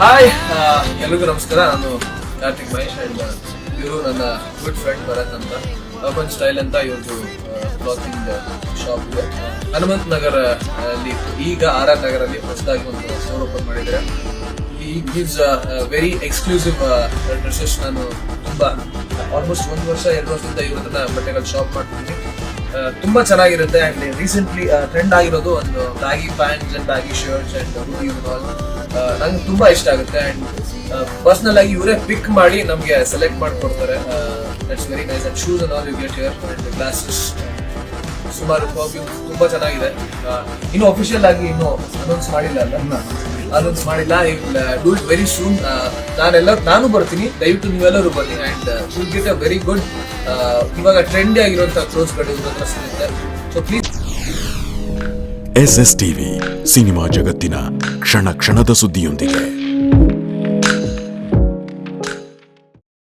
Hi ಎಲ್ರಿಗೂ ನಮಸ್ಕಾರ. ನಾನು ಕಾರ್ತಿಕ್ ಮಹೇಶ್ ಅಂಡ್ ಇವರು ನನ್ನ ಗುಡ್ ಫ್ರೆಂಡ್ ಭರತ್ ಅಂತ. ಅರ್ಬನ್ ಸ್ಟೈಲ್ ಅಂತ ಇವ್ರದ್ದು ಕ್ಲಾತಿಂಗ್ ಶಾಪ್ ಇದೆ. ಹನುಮಂತ್ ನಗರ ಅಲ್ಲಿ ಈಗ ಆರ್ ಆರ್ ನಗರಲ್ಲಿ ಹೊಸದಾಗಿ ಒಂದು ಸ್ಟೋರ್ ಓಪನ್ ಮಾಡಿದ್ದಾರೆ. ಈ ಗಿವ್ಸ್ ವೆರಿ ಎಕ್ಸ್ಕ್ಲೂಸಿವ್ ಡ್ರೆಸ್ಸಸ್ ನಾನು ತುಂಬಾ ಆಲ್ಮೋಸ್ಟ್ ಒಂದು ವರ್ಷ ಎರಡು ವರ್ಷದಿಂದ ಇವ್ರ ಹತ್ರ ಬಟ್ಟೆಗಳ ಶಾಪ್ ಮಾಡ್ತೀನಿ ತುಂಬಾ ಚೆನ್ನಾಗಿರುತ್ತೆ. ಅಂಡ್ ರೀಸೆಂಟ್ಲಿ ಟ್ರೆಂಡ್ ಆಗಿರೋದು ಒಂದು baggy pants and baggy shirts and all ನಂಗೆ ತುಂಬಾ ಇಷ್ಟ ಆಗುತ್ತೆ. ಅಂಡ್ ಪರ್ಸನಲ್ ಆಗಿ ಇವರೇ ಪಿಕ್ ಮಾಡಿ ನಮಗೆ ಸೆಲೆಕ್ಟ್ ಮಾಡಿಕೊಡ್ತಾರೆ. That's very nice and shoes all you get here and glasses ಸುಮಾರು ಪರ್ಫ್ಯೂಮ್ ತುಂಬಾ ಚೆನ್ನಾಗಿದೆ. ಇನ್ನು ಅಫಿಷಿಯಲ್ ಆಗಿ ಇನ್ನು ಅನೌನ್ಸ್ ಮಾಡಿಲ್ಲ ಅಲ್ಲ? ಅನೌನ್ಸ್ ಮಾಡಿಲ್ಲ. ಡೂ ಇಟ್ ವೆರಿ ಸೂನ್ ನಾನೆಲ್ಲ, ನಾನು ಬರ್ತೀನಿ. ದಯವಿಟ್ಟು ನೀವೆಲ್ಲರೂ ಬನ್ನಿ and you get a very good ಇವಾಗ ಟ್ರೆಂಡಿ ಆಗಿರುವಂತಹ ಕ್ಲೋಸ್ಗಳು ಕಡೆ ಹತ್ರ ಸಿಗುತ್ತೆ so please S S TV, cinema ಜಗತ್ತಿನ ಕ್ಷಣ ಕ್ಷಣದ ಸುದ್ದಿಯೊಂದಿಗೆ.